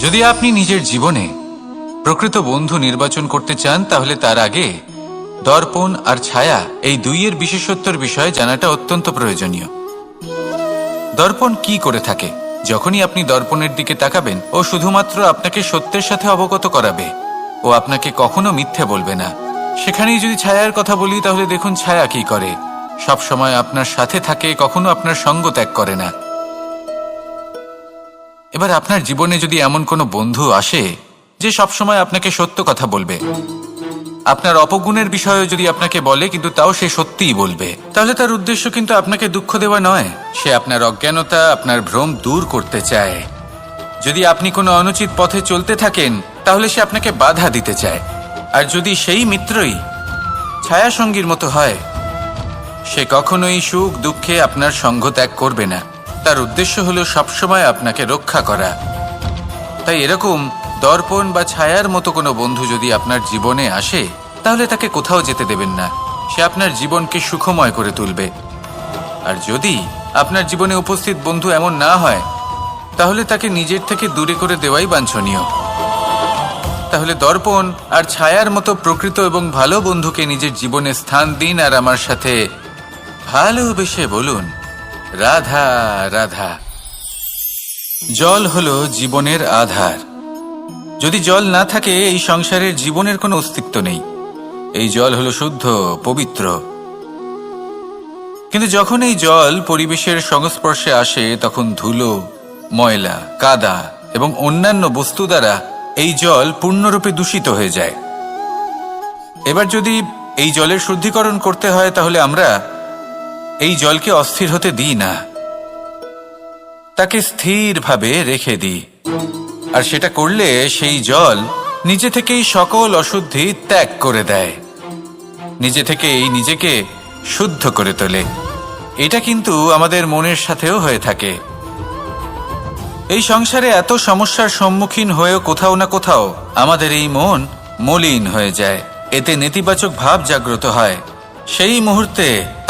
যদি আপনি নিজের জীবনে প্রকৃত বন্ধু নির্বাচন করতে চান, তাহলে তার আগে দর্পণ আর ছায়া এই দুইয়ের বিশেষত্বর বিষয়ে জানাটা অত্যন্ত প্রয়োজনীয়। দর্পণ কি করে থাকে? যখনই আপনি দর্পণের দিকে তাকাবেন, ও শুধুমাত্র আপনাকে সত্যের সাথে অবগত করাবে, ও আপনাকে কখনো মিথ্যে বলবে না। সেখানেই যদি ছায়ার কথা বলি, তাহলে দেখুন ছায়া কি করে। সব সময় আপনার সাথে থাকে, কখনো আপনার সঙ্গ ত্যাগ করে না। এবার আপনার জীবনে যদি এমন কোনো বন্ধু আসে যে সবসময় আপনাকে সত্য কথা বলবে, আপনার অপগুণের বিষয়ে যদি আপনাকে বলে কিন্তু তাও সে সত্যিই বলবে, তাহলে তার উদ্দেশ্য কিন্তু আপনাকে দুঃখ দেওয়া নয়। সে আপনার অজ্ঞানতা, আপনার ভ্রম দূর করতে চায়। যদি আপনি কোনো অনুচিত পথে চলতে থাকেন, তাহলে সে আপনাকে বাধা দিতে চায়। আর যদি সেই মিত্রই ছায়াসঙ্গীর মতো হয়, সে কখনোই সুখ দুঃখে আপনার সঙ্গ ত্যাগ করবে না। তার উদ্দেশ্য হলো সবসময় আপনাকে রক্ষা করা। তাই এরকম দর্পণ বা ছায়ার মতো কোনো বন্ধু যদি আপনার জীবনে আসে, তাহলে তাকে কোথাও যেতে দেবেন না। সে আপনার জীবনকে সুখময় করে তুলবে। আর যদি আপনার জীবনে উপস্থিত বন্ধু এমন না হয়, তাহলে তাকে নিজের থেকে দূরে করে দেওয়াই বাঞ্ছনীয়। তাহলে দর্পণ আর ছায়ার মতো প্রকৃত এবং ভালো বন্ধুকে নিজের জীবনে স্থান দিন আর আমার সাথে ভালোবেসে বলুন রাধা রাধা। জল হলো জীবনের আধার। যদি জল না থাকে, এই সংসারের জীবনের কোনো অস্তিত্ব নেই। এই জল হলো শুদ্ধ, পবিত্র। কিন্তু যখন এই জল পরিবেশের সংস্পর্শে আসে, তখন ধুলো, ময়লা, কাদা এবং অন্যান্য বস্তু দ্বারা এই জল পূর্ণরূপে দূষিত হয়ে যায়। এবার যদি এই জলের শুদ্ধিকরণ করতে হয়, তাহলে আমরা এই জলকে অস্থির হতে দিই না। তাকে স্থিরভাবে রেখে দিই। আর সেটা করলে সেই জল নিজে থেকেই সকল অশুদ্ধি ত্যাগ করে দেয়। নিজে থেকেই নিজেকে শুদ্ধ করে তোলে। এটা কিন্তু আমাদের মনের সাথেও হয়ে থাকে। এই সংসারে এত সমস্যার সম্মুখীন হয়েও কোথাও না কোথাও আমাদের এই মন মলিন হয়ে যায়। এতে নেতিবাচক ভাব জাগ্রত হয়। সেই মুহূর্তে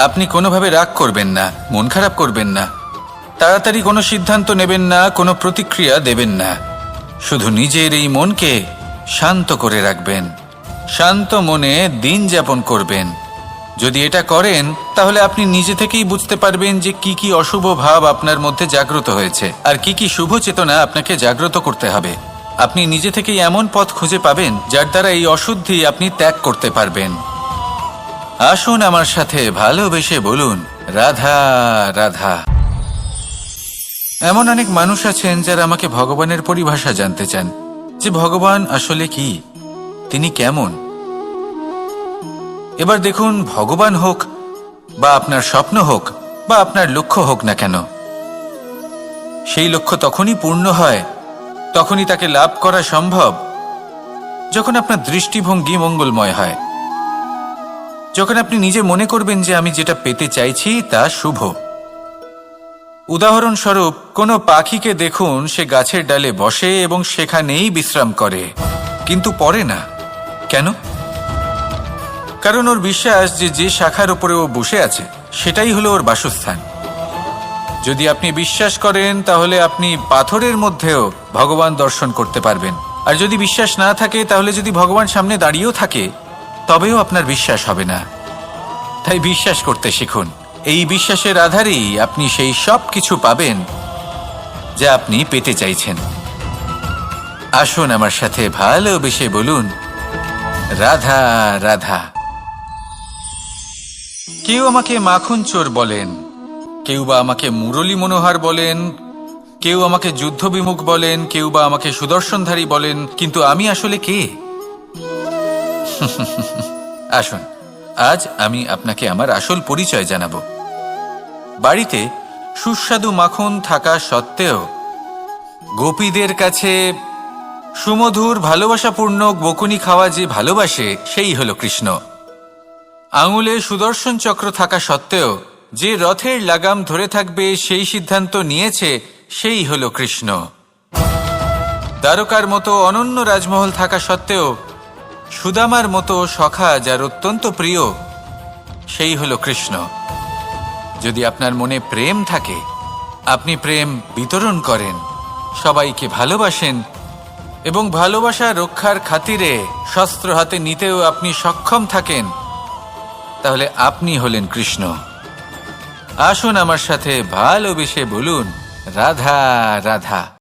আপনি কোনোভাবে রাগ করবেন না, মন খারাপ করবেন না, তাড়াতাড়ি কোনো সিদ্ধান্ত নেবেন না, কোনো প্রতিক্রিয়া দেবেন না। শুধু নিজের এই মনকে শান্ত করে রাখবেন। শান্ত মনে দিন যাপন করবেন। যদি এটা করেন, তাহলে আপনি নিজে থেকেই বুঝতে পারবেন যে কি কি অশুভ ভাব আপনার মধ্যে জাগ্রত হয়েছে, আর কি কি শুভ চেতনা আপনাকে জাগ্রত করতে হবে। আপনি নিজে থেকেই এমন পথ খুঁজে পাবেন, যার দ্বারা এই অশুদ্ধি আপনি ত্যাগ করতে পারবেন। আসুন আমার সাথে ভালোবেসে বলুন, রাধা রাধা। এমন অনেক মানুষ আছেন যারা আমাকে ভগবানের পরিভাষা জানতে চান। যে ভগবান আসলে কি? তিনি কেমন? এবার দেখুন, ভগবান হোক, বা আপনার স্বপ্ন হোক, বা আপনার লক্ষ্য হোক না কেন। সেই লক্ষ্য তখনই পূর্ণ হয়, তখনই তাকে লাভ করা সম্ভব, যখন আপনার দৃষ্টিভঙ্গি মঙ্গলময় হয়। যখন আপনি নিজে মনে করবেন যে আমি যেটা পেতে চাইছি তা শুভ। উদাহরণস্বরূপ, কোনো পাখিকে দেখুন, সে গাছের ডালে বসে এবং সেখানেই বিশ্রাম করে। কিন্তু পরে না। কেন? কারণ ওর বিশ্বাস যে যে শাখার উপরে ও বসে আছে, সেটাই হলো ওর বাসস্থান। যদি আপনি বিশ্বাস করেন, তাহলে আপনি পাথরের মধ্যেও ভগবান দর্শন করতে পারবেন। আর যদি বিশ্বাস না থাকে, তাহলে যদি ভগবান সামনে দাঁড়িয়েও থাকে তবেও আপনার বিশ্বাস হবে না। তাই বিশ্বাস করতে শিখুন। এই বিশ্বাসের আধারেই আপনি সেই সব কিছু পাবেন যা আপনি পেতে চাইছেন। আসুন আমার সাথে ভালোবেসে বলুন। রাধা রাধা। কেউ আমাকে মাখন চোর বলেন, কেউ বা আমাকে মুরলী মনোহার বলেন, কেউ আমাকে যুদ্ধ বিমুখ বলেন, কেউ বা আমাকে সুদর্শনধারী বলেন, কিন্তু আমি আসলে কে? আসুন, আজ আমি আপনাকে আমার আসল পরিচয় জানাব। বাড়িতে সুস্বাদু মাখন থাকা সত্ত্বেও গোপীদের কাছে সুমধুর ভালোবাসাপূর্ণ বকুনি খাওয়া যে ভালোবাসে, সেই হলো কৃষ্ণ। আঙুলে সুদর্শন চক্র থাকা সত্ত্বেও যে রথের লাগাম ধরে থাকবে, সেই সিদ্ধান্ত নিয়েছে, সেই হলো কৃষ্ণ। দ্বারকার মতো অনন্য রাজমহল থাকা সত্ত্বেও সুদামার মতো সখা যার অত্যন্ত প্রিয়, সেই হলো কৃষ্ণ। যদি আপনার মনে প্রেম থাকে, আপনি প্রেম বিতরণ করেন, সবাইকে ভালোবাসেন এবং ভালোবাসা রক্ষার খাতিরে শস্ত্র হাতে নিতেও আপনি সক্ষম থাকেন, তাহলে আপনি হলেন কৃষ্ণ। আসুন আমার সাথে ভালোবেসে বলুন, রাধা রাধা।